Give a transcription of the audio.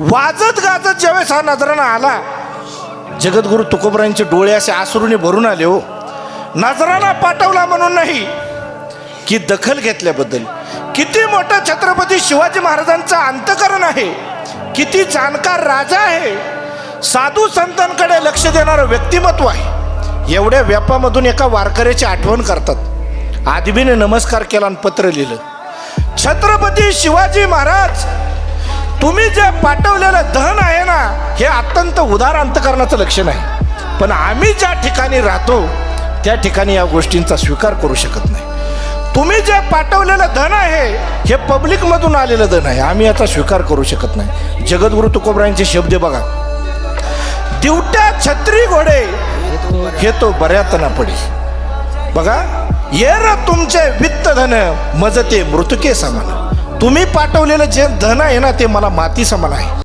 वाजत गाजत ज्यावेळेस हा नजराना आला जगद्गुरु तुकोबरांचे डोळे असे आसरूने भरून आले हो. नजराना पाठवला म्हणून नाही की दखल घेतल्याबद्दल. किती मोठं छत्रपती शिवाजी महाराजांचं अंतकरण आहे किती जाणकार राजा आहे साधू संतांकडे लक्ष देणारं व्यक्तिमत्व आहे. एवढ्या व्यापामधून एका वारकऱ्याची आठवण करतात. आदमीने नमस्कार केला आणि पत्र लिहिलं. छत्रपती शिवाजी महाराज तुम्ही जे पाठवलेलं धन आहे ना हे अत्यंत उदार अंतकरणाचं लक्षण आहे. पण आम्ही ज्या ठिकाणी राहतो त्या ठिकाणी या गोष्टींचा स्वीकार करू शकत नाही. तुम्ही जे पाठवलेलं धन आहे हे पब्लिकमधून आलेलं धन आहे. आम्ही याचा स्वीकार करू शकत नाही. जगद्गुरु तुकोबरायांचे शब्द बघा. दिवट्या छत्री घोडे हे तो बऱ्यात ना बघा येर तुमचे वित्त धन मज ते मृतके समान. तुम्ही पाठवलेलं जे धन आहे ना ते मला माती समान आहे